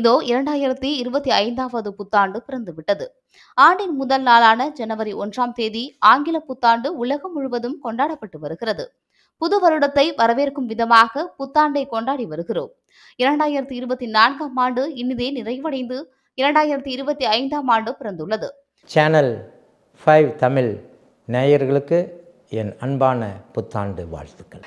இதோ இரண்டாயிரத்தி இருபத்தி ஐந்தாவது புத்தாண்டு பிறந்துவிட்டது. ஆண்டின் முதல் நாளான ஜனவரி ஒன்றாம் தேதி ஆங்கில புத்தாண்டு உலகம் முழுவதும் கொண்டாடப்பட்டு வருகிறது. புது வருடத்தை வரவேற்கும் விதமாக புத்தாண்டை கொண்டாடி வருகிறோம். இரண்டாயிரத்தி இருபத்தி நான்காம் ஆண்டு இனிதே நிறைவடைந்து இரண்டாயிரத்தி இருபத்தி ஐந்தாம் ஆண்டு பிறந்துள்ளது. சேனல் ஃபைவ் தமிழ் நேயர்களுக்கு என் அன்பான புத்தாண்டு வாழ்த்துக்கள்.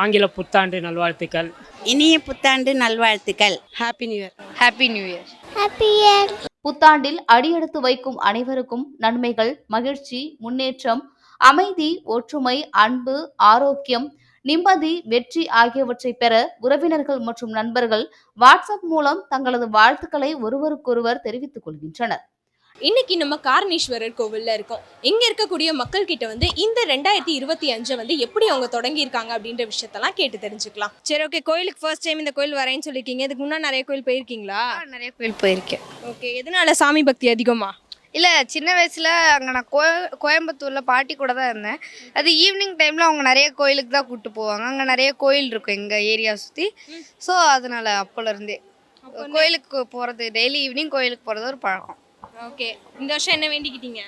ஆங்கில புத்தாண்டு நல்வாழ்த்துக்கள். இனிய புத்தாண்டு நல்வாழ்த்துக்கள். Happy new year happy new year புத்தாண்டில் அடியெடுத்து வைக்கும் அனைவருக்கும் நன்மைகள் மகிழ்ச்சி முன்னேற்றம் அமைதி ஒற்றுமை அன்பு ஆரோக்கியம் நிம்மதி வெற்றி ஆகியவற்றை பெற உறவினர்கள் மற்றும் நண்பர்கள் வாட்ஸ்அப் மூலம் தங்களது வாழ்த்துக்களை ஒருவருக்கொருவர் தெரிவித்துக் கொள்கின்றனர். இன்னைக்கு நம்ம காரணீஸ்வரர் கோவில்ல இருக்கோம். இங்க இருக்கக்கூடிய மக்கள் கிட்ட வந்து இந்த ரெண்டாயிரத்தி இருபத்தி அஞ்சை வந்து எப்படி அவங்க தொடங்கியிருக்காங்க அப்படின்ற விஷயத்தெல்லாம் கேட்டு தெரிஞ்சுக்கலாம். சரி ஓகே கோயிலுக்கு ஃபர்ஸ்ட் டைம் இந்த கோயில் வரேன்னு சொல்லியிருக்கீங்க இதுக்கு முன்னாடி நிறைய கோயில் போயிருக்கீங்களா? நிறைய கோயில் போயிருக்கேன். ஓகே எதனால சாமி பக்தி அதிகமா? இல்லை சின்ன வயசில் அங்கே நான் கோ கோயம்புத்தூரில் பாட்டி கூட தான் இருந்தேன். அது ஈவினிங் டைமில் அவங்க நிறைய கோயிலுக்கு தான் கூப்பிட்டு போவாங்க. அங்கே நிறைய கோயில் இருக்கும் எங்கள் ஏரியா சுற்றி ஸோ அதனால் அப்போலேருந்தே கோயிலுக்கு போகிறது டெய்லி ஈவினிங் கோயிலுக்கு போகிறது ஒரு பழக்கம். ஓகே. இந்த வருஷம் என்ன வேண்டிக்கிட்டீங்க?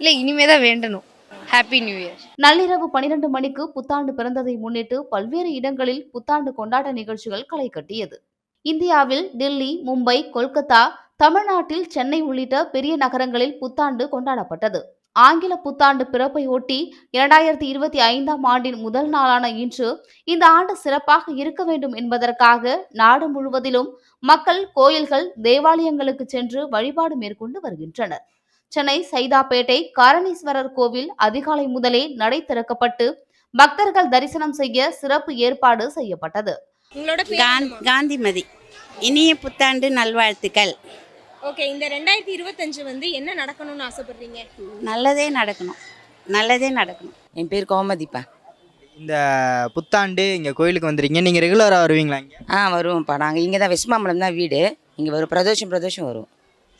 இல்லை இனிமே தான் வேண்டணும். ஹாப்பி நியூ இயர் நள்ளிரவு பனிரெண்டு மணிக்கு புத்தாண்டு பிறந்ததை முன்னிட்டு பல்வேறு இடங்களில் புத்தாண்டு கொண்டாட்ட நிகழ்ச்சிகள் களை கட்டியது. இந்தியாவில் டெல்லி மும்பை கொல்கத்தா தமிழ்நாட்டில் சென்னை உள்ளிட்ட பெரிய நகரங்களில் புத்தாண்டு கொண்டாடப்பட்டது. ஆங்கில புத்தாண்டு பிறப்பை ஒட்டி இரண்டாயிரத்தி இருபத்தி ஐந்தாம் ஆண்டின் முதல் நாளான இன்று இந்த ஆண்டு சிறப்பாக இருக்க வேண்டும் என்பதற்காக நாடு முழுவதிலும் மக்கள் கோயில்கள் தேவாலயங்களுக்கு சென்று வழிபாடு மேற்கொண்டு வருகின்றனர். சென்னை சைதாப்பேட்டை காரணீஸ்வரர் கோவில் அதிகாலை முதலே நடை திறக்கப்பட்டு பக்தர்கள் தரிசனம் செய்ய சிறப்பு ஏற்பாடு செய்யப்பட்டது. காந்திமதி. இனிய புத்தாண்டு நல்வாழ்த்துக்கள். ஓகே இந்த ரெண்டாயிரத்தி இருபத்தஞ்சு வந்து என்ன நடக்கணும்னு ஆசைப்படுறீங்க? நல்லதே நடக்கணும். நல்லதே நடக்கணும். என் பேர் கோமதிப்பா. இந்த புத்தாண்டு இங்கே கோயிலுக்கு வந்துருக்கீங்க. நீங்கள் ரெகுலராக வருவீங்களா இங்கே? ஆ வருவோம்ப்பா. நாங்கள் இங்கே தான் வெஸ்மாம்பலம் தான் வீடு. இங்கே வரும். பிரதோஷம் பிரதோஷம் வருவோம்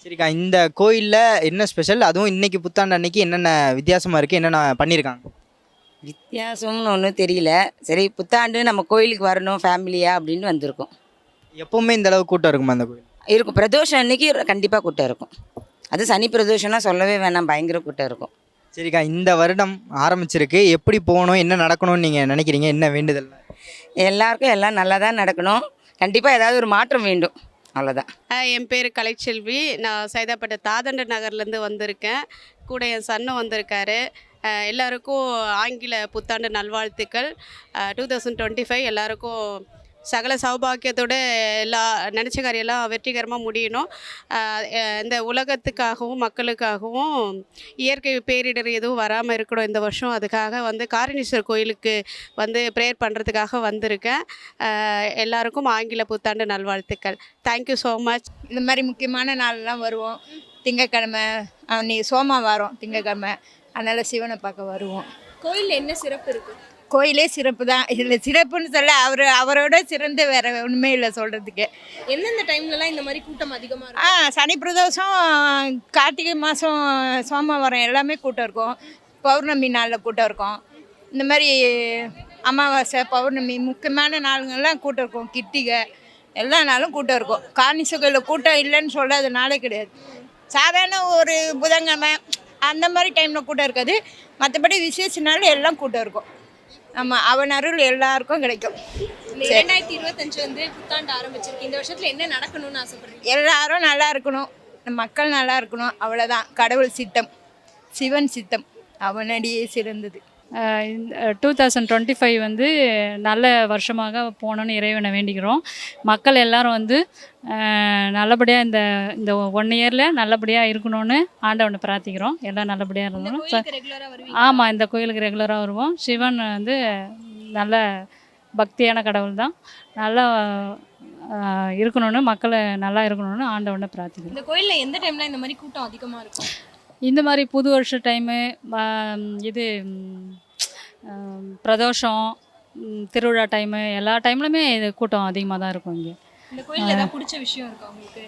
சரிக்கா இந்த கோயிலில் என்ன ஸ்பெஷல் அதுவும் இன்னைக்கு புத்தாண்டு அன்னைக்கு என்னென்ன வித்தியாசமாக இருக்குது என்னென்ன பண்ணியிருக்காங்க வித்தியாசம்னு ஒன்றும் தெரியல. சரி புத்தாண்டு நம்ம கோயிலுக்கு வரணும் ஃபேமிலியாக அப்படின்னு வந்திருக்கோம். எப்போவுமே இந்த அளவு கூட்டம் இருக்குமா அந்த கோயில் இருக்கும். பிரதோஷம் அன்னைக்கு கண்டிப்பாக கூட்டம் இருக்கும். அது சனி பிரதோஷம்னா சொல்லவே வேணாம். பயங்கர கூட்டம் இருக்கும். சரிக்கா இந்த வருடம் ஆரம்பிச்சிருக்கு. எப்படி போகணும் என்ன நடக்கணும்னு நீங்கள் நினைக்கிறீங்க? என்ன வேண்டுதல்? எல்லாருக்கும் எல்லாம் நல்லா தான் நடக்கணும். கண்டிப்பாக ஏதாவது ஒரு மாற்றம் வேண்டும். அவ்வளோதான் என் பேர் கலைச்செல்வி. நான் சைதாப்பேட்டை தாதண்ட நகர்லேருந்து வந்திருக்கேன். கூட என் சன்னும் வந்திருக்காரு. எல்லாருக்கும் ஆங்கில புத்தாண்டு நல்வாழ்த்துக்கள். டூ தௌசண்ட் டுவெண்ட்டி ஃபைவ் எல்லாருக்கும் சகல சௌபாக்கியத்தோட எல்லா நினச்ச காரியெல்லாம் வெற்றிகரமாக முடியணும். இந்த உலகத்துக்காகவும் மக்களுக்காகவும் இயற்கை பேரிடர் எதுவும் வராமல் இருக்கணும் இந்த வருஷம். அதுக்காக வந்து காரணீஸ்வரர் கோயிலுக்கு வந்து ப்ரேயர் பண்ணுறதுக்காக வந்திருக்கேன். எல்லாருக்கும் ஆங்கில புத்தாண்டு நல்வாழ்த்துக்கள். தேங்க்யூ ஸோ மச் இந்த மாதிரி முக்கியமான நாள்லாம் வருவோம். திங்கக்கிழமை அன்னைக்கு சோமவாரம் திங்கக்கிழமை. அதனால் சிவனை பார்க்க வருவோம். கோயில்ல என்ன சிறப்பு இருக்கு? கோயிலே சிறப்பு தான். இதில் சிறப்புன்னு சொல்ல அவர் அவரோட சிறந்து வேற ஒன்றுமே இல்லை சொல்கிறதுக்கு எந்தெந்த டைம்லலாம் இந்த மாதிரி கூட்டம் அதிகமா ஆ சனி பிரதோஷம் கார்த்திகை மாதம் சோமவாரம் எல்லாமே கூட்டம் இருக்கும். பௌர்ணமி நாளில் கூட்டம் இருக்கும். இந்த மாதிரி அமாவாசை பௌர்ணமி முக்கியமான நாளுங்கள்லாம் கூட்டம் இருக்கும். கிட்டிகை எல்லா நாளும் கூட்டம் இருக்கும். கார்னிசுகையில் கூட்டம் இல்லைன்னு சொல்லாத நாளே கிடையாது. சாதாரண ஒரு புதன்கிழமை அந்த மாதிரி டைமில் கூட்டம் இருக்காது. மற்றபடி விசேஷ நாள் எல்லாம் கூட்டம் இருக்கும். ஆமாம் அவன் அருள் எல்லாருக்கும் கிடைக்கும். இரண்டாயிரத்தி இருபத்தஞ்சு வந்து புத்தாண்டு ஆரம்பிச்சிருக்கு. இந்த வருஷத்துல என்ன நடக்கணும்னு ஆசைப்படுறீங்க? எல்லாரும் நல்லா இருக்கணும். மக்கள் நல்லா இருக்கணும். அவ்வளோதான் கடவுள் சித்தம். சிவன் சித்தம். அவனடியே சிறந்தது. டூ தௌசண்ட் டுவெண்ட்டி ஃபைவ் வந்து நல்ல வருஷமாக போகணுன்னு இறைவனை வேண்டிக்கிறோம். மக்கள் எல்லாரும் வந்து நல்லபடியாக இந்த இந்த ஒன் இயரில் நல்லபடியாக இருக்கணும்னு ஆண்டவனை பிரார்த்திக்கிறோம். எல்லாம் நல்லபடியாக இருக்கணும். ஆமாம் இந்த கோயிலுக்கு ரெகுலராக வருவோம். சிவன் வந்து நல்ல பக்தியான கடவுள் தான். நல்லா இருக்கணும்னு மக்கள் நல்லா இருக்கணும்னு ஆண்டவனை பிரார்த்திக்கிறோம். இந்த கோயில்ல எந்த டைம்ல இந்த மாதிரி கூட்டம் அதிகமா இருக்கும்? இந்த மாதிரி புது வருஷ டைமு இது பிரதோஷம் திருவிழா டைமு எல்லா டைம்லையுமே இது கூட்டம் அதிகமாக தான் இருக்கும் இங்கே. இந்த கோயில்ல ஏதாவது பிடிச்ச விஷயம் இருக்கா உங்களுக்கு?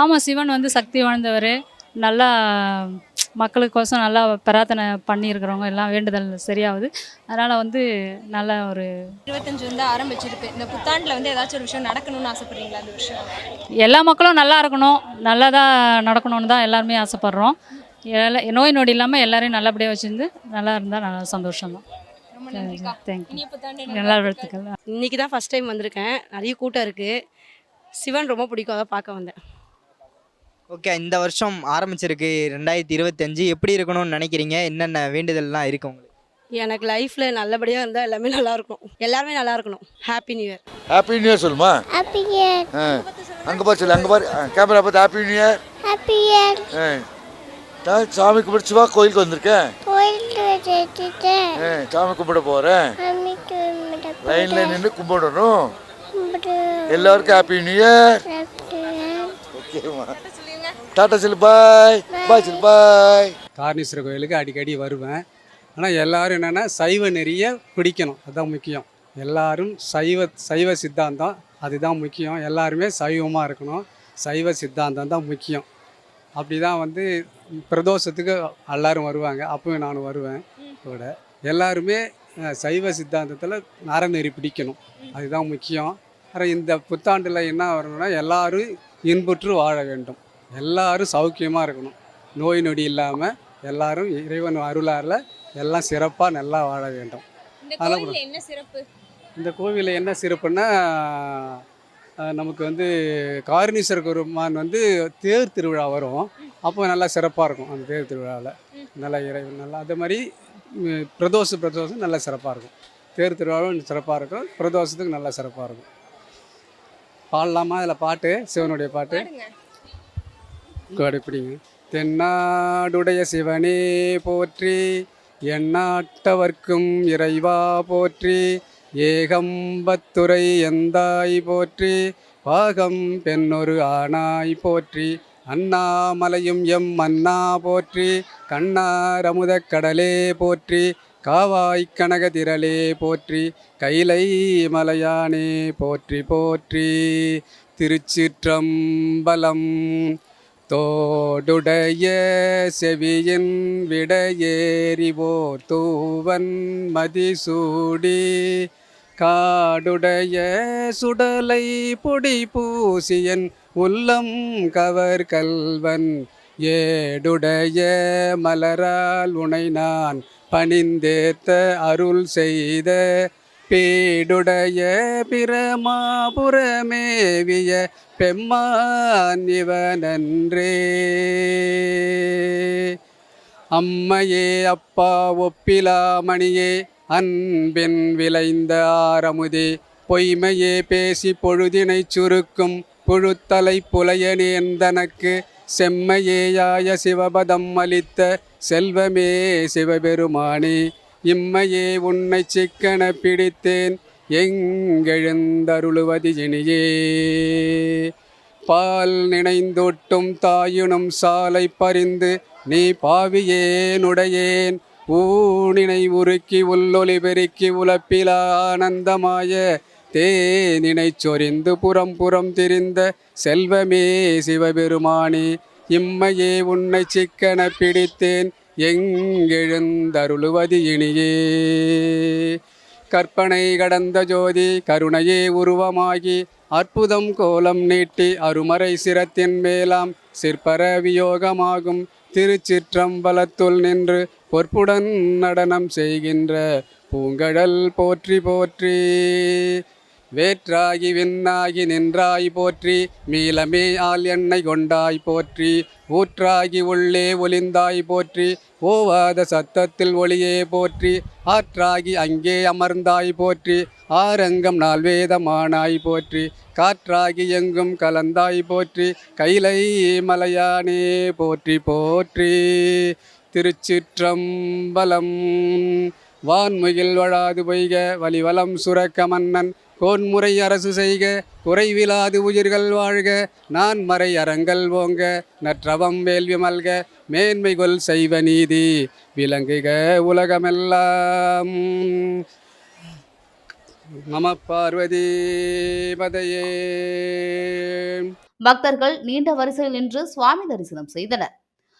ஆமாம் சிவன் வந்து சக்தி வாய்ந்தவர். நல்லா மக்களுக்கோசம் நல்லா பிரார்த்தனை பண்ணியிருக்கிறவங்க எல்லாம் வேண்டுதல் சரியாகுது. அதனால் வந்து நல்ல ஒரு இருபத்தஞ்சு வந்து ஆரம்பிச்சிருக்கு. இந்த புத்தாண்டில் வந்து ஏதாச்சும் ஒரு விஷயம் நடக்கணும்னு ஆசைப்படுறீங்களா அந்த விஷயம்? எல்லா மக்களும் நல்லா இருக்கணும் நல்லதாக நடக்கணும்னு தான் எல்லாருமே ஆசைப்பட்றோம். நோய் நொடி இல்லாமல் எல்லாரையும் நல்லபடியாக வச்சுருந்து நல்லா இருந்தால் நல்லா சந்தோஷம் தான் தேங்க்யூ நல்லா வாழ்த்துக்கள். இன்றைக்கி தான் ஃபஸ்ட் டைம் வந்திருக்கேன். நிறைய கூட்டம் இருக்குது சிவன் ரொம்ப பிடிக்கும். அதை பார்க்க வந்தேன். ஓகே இந்த வருஷம் ஆரம்பிச்சிருக்கு. ரெண்டாயிரத்தி இருபத்தஞ்சு. எப்படி இருக்கணும்னு நினைக்கிறீங்க? என்னென்ன வேண்டுதல்லாம் இருக்கு உங்களுக்கு? எனக்கு லைஃப்பில் நல்லபடியாக இருந்தால் எல்லாமே நல்லா இருக்கும் எல்லாருமே நல்லா இருக்கணும். Happy new year happy new year சொல்லுமா? ஹாப்பி இயர் ஆ. அங்கே பாரு சொல்லு அங்கே பாரு. கேமரா பார்த்து happy new year happy year ஆ. நான் சாமி கும்பிடுச்சு வா கோயிலுக்கு வந்திருக்கேன். சாமி கும்பிட போகிறேன் அம்மிக்கு லைனில் நின்று கும்பிடணும். எல்லாருக்கும் ஹாப்பி நியூ இயர் ஓகேம்மா டாட்டா சொல்லு பாய். பாய் சொல்லு பாய். காரணீஸ்வரர் கோயிலுக்கு அடிக்கடி வருவேன். ஆனால் எல்லாரும் என்னென்னா சைவ நெறிய பிடிக்கணும். அதுதான் முக்கியம். எல்லாரும் சைவ சைவ சித்தாந்தம். அதுதான் முக்கியம். எல்லாருமே சைவமாக இருக்கணும். சைவ சித்தாந்தம் தான் முக்கியம். அப்படி தான் வந்து பிரதோஷத்துக்கு எல்லாரும் வருவாங்க. அப்பவும் நான் வருவேன். கூட. எல்லாருமே சைவ சித்தாந்தத்தில் நரநெறி பிடிக்கணும். அதுதான் முக்கியம். அப்புறம் இந்த புத்தாண்டில் என்ன வரணும்னா எல்லாரும் இன்புற்று வாழ வேண்டும். எல்லாரும் சௌக்கியமாக இருக்கணும். நோய் நொடி இல்லாமல் எல்லாரும் இறைவன் அருளால் எல்லாம் சிறப்பாக நல்லா வாழ வேண்டும். என்ன சிறப்பு? இந்த கோவிலில் என்ன சிறப்புன்னா நமக்கு வந்து காரணீஸ்வரர் பெருமான் வந்து தேர் திருவிழா வரும். அப்போ நல்லா சிறப்பாக இருக்கும் அந்த தேர் திருவிழாவில் நல்லா இறைவன் நல்லா அதே மாதிரி பிரதோஷ பிரதோஷம் நல்லா சிறப்பாக இருக்கும். தேர் திருவிழாவும் சிறப்பாக இருக்கும். பிரதோஷத்துக்கு நல்லா சிறப்பாக இருக்கும். பாடலாமா? அதில் பாட்டு சிவனுடைய பாட்டு. கடைப்பிடிங்க. தென்னாடுடைய சிவனே போற்றி எந்நாட்டவர்க்கும் இறைவா போற்றி ஏகம்பத்துரை எந்தாய் போற்றி பாகம் பெண்ணொரு ஆனாய் போற்றி அண்ணாமலையும் எம் அண்ணா போற்றி கண்ணாரமுத கடலே போற்றி காவாய் கனகதிரளே போற்றி கைலை மலையானே போற்றி போற்றி. திருச்சிற்றம்பலம் தோடுடைய செவியின் விடையேறிவோர் தூவன் மதிசூடி காடுடைய சுடலை பொடி பூசியன் உள்ளம் கவர் கல்வன் ஏடுடைய மலரால் உனை நான் பணிந்தேத்த அருள் செய்த பீடுடைய பிரமாபுரமேவிய பெம்மான் இவனன்றே. அம்மையே அப்பா ஒப்பிலா மணியே அன்பின் விளைந்த ஆரமுதே பொய்மையே பேசி பொழுதினை சுருக்கும் புழுத்தலை புலையனேந்தனக்கு செம்மையேயாய சிவபதம் அளித்த செல்வமே சிவபெருமானே இம்மையே உன்னை சிக்கன பிடித்தேன் எங்கெழுந்தருளுவது இனியே பால் நினைந்தொட்டும் தாயுனும் சாலை பறிந்து நீ பாவியேனுடையேன் ஊனினை உருக்கி உள்ளொளி பெருக்கி உலப்பிலா ஆனந்தமாய தேனினை சொரிந்து புறம் புறம் திரிந்த செல்வமே சிவபெருமானே இம்மையே உன்னை சிக்கன பிடித்தேன் எங்கெழுந்தருளுவது இனியே. கற்பனை கடந்த ஜோதி கருணையே உருவமாகி அற்புதம் கோலம் நீட்டி அருமறை சிரத்தின் மேலாம் சிற்பர வியோகமாகும் திருச்சிற்றம்பலத்துள் நின்று பொற்புடன் நடனம் செய்கின்ற பூங்கடல் போற்றி போற்றி. வேற்றாகி விண்ணாகி நின்றாய் போற்றி மீளமே ஆள் எண்ணெய் கொண்டாய் போற்றி ஊற்றாகி உள்ளே ஒளிந்தாய் போற்றி ஓவாத சத்தத்தில் ஒளியே போற்றி ஆற்றாகி அங்கே அமர்ந்தாய் போற்றி ஆரங்கம் நால்வேதமானாய் போற்றி காற்றாகி எங்கும் கலந்தாய் போற்றி கைலை மலையானே போற்றி போற்றி. திருச்சிற்றம்பலம் வான்முகில் வழாது பொய்க வலிவலம் சுரக்க மன்னன் கோன்முறை அரசு செய்க குறைவிலாது உயிர்கள் வாழ்க நான் மறை அறங்கள் ஓங்க நற்றவம் வேள்வி மல்க மேன்மை கொல் செய்வ நீதி விளங்குக உலகமெல்லாம். நம பார்வதி பதையே. பக்தர்கள் நீண்ட வரிசையில் நின்று சுவாமி தரிசனம் செய்தனர்.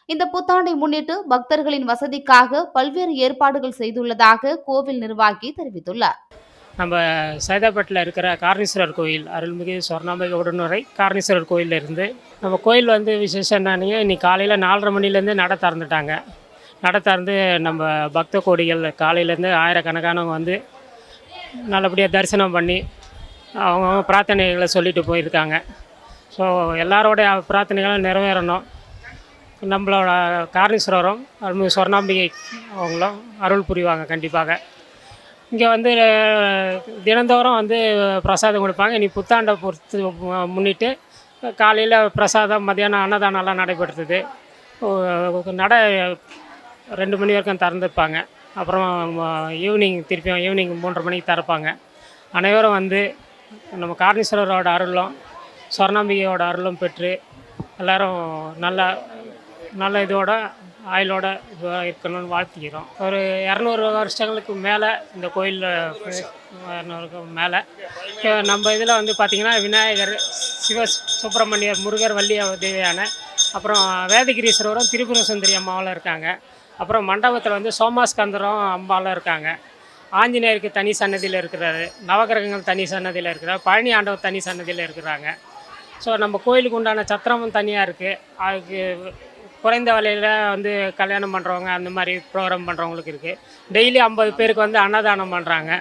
இந்த புத்தாண்டை முன்னிட்டு பக்தர்களின் வசதிக்காக பல்வேறு ஏற்பாடுகள் செய்துள்ளதாக கோவில் நிர்வாகி தெரிவித்துள்ளார். நம்ம சைதாப்பேட்டில் இருக்கிற காரணீஸ்வரர் கோயில் அருள்மிகு சொர்ணாம்பிகை உடனுரை காரணீஸ்வரர் கோயிலில் இருந்து நம்ம கோயில் வந்து விசேஷம் என்னன்னு இன்னைக்கு காலையில் நாலரை மணிலேருந்து நட திறந்துட்டாங்க. நட திறந்து நம்ம பக்த கோடிகள் காலையிலேருந்து ஆயிரக்கணக்கானவங்க வந்து நல்லபடியாக தரிசனம் பண்ணி அவங்கவுங்க பிரார்த்தனைகளை சொல்லிட்டு போயிருக்காங்க. ஸோ எல்லாரோடைய பிரார்த்தனைகளும் நிறைவேறணும். நம்மளோட காரணீஸ்வரரும் அருள்மிகு சொர்ணாம்பிகை அவங்களும் அருள் புரிவாங்க கண்டிப்பாக. இங்கே வந்து தினந்தோறும் வந்து பிரசாதம் கொடுப்பாங்க. இனி புத்தாண்டை பொறுத்து முன்னிட்டு காலையில் பிரசாதம் மத்தியானம் அன்னதானம்லாம் நடைபெறுது நடை நட ரெண்டு மணி வரைக்கும் திறந்துருப்பாங்க. அப்புறம் ஈவினிங் திருப்பியும் ஈவினிங் மூன்றரை மணிக்கு திறப்பாங்க. அனைவரும் வந்து நம்ம காரணீஸ்வரரோட அருளும் சொர்ணாம்பிகையோட அருளும் பெற்று எல்லோரும் நல்லா நல்ல இதோட ஆயுளோட இதுவாக இருக்கணும்னு வாழ்த்திக்கிறோம். ஒரு இரநூறு வருஷங்களுக்கு மேலே இந்த கோயிலில் இரநூறுக்கு மேலே. நம்ம இதில் வந்து பார்த்திங்கன்னா விநாயகர் சிவ சுப்பிரமணியர் முருகர் வள்ளி தேவியான அப்புறம் வேதகிரீஸ்வரரும் திரிபுர சுந்தரி அம்மாவும் இருக்காங்க. அப்புறம் மண்டபத்தில் வந்து சோமாஸ்கந்தரும் அம்பாலும் இருக்காங்க. ஆஞ்சநேயருக்கு தனி சன்னதியில் இருக்கிறாரு. நவகிரகங்கள் தனி சன்னதியில் இருக்கிறார். பழனி ஆண்டவர் தனி சன்னதியில் இருக்கிறாங்க. ஸோ நம்ம கோயிலுக்கு உண்டான சத்திரமும் தனியாக இருக்குது அதுக்கு குறைந்த விலையில் வந்து கல்யாணம் பண்ணுறவங்க அந்த மாதிரி ப்ரோக்ராம் பண்ணுறவங்களுக்கு இருக்குது டெய்லி ஐம்பது பேருக்கு வந்து அன்னதானம் பண்ணுறாங்க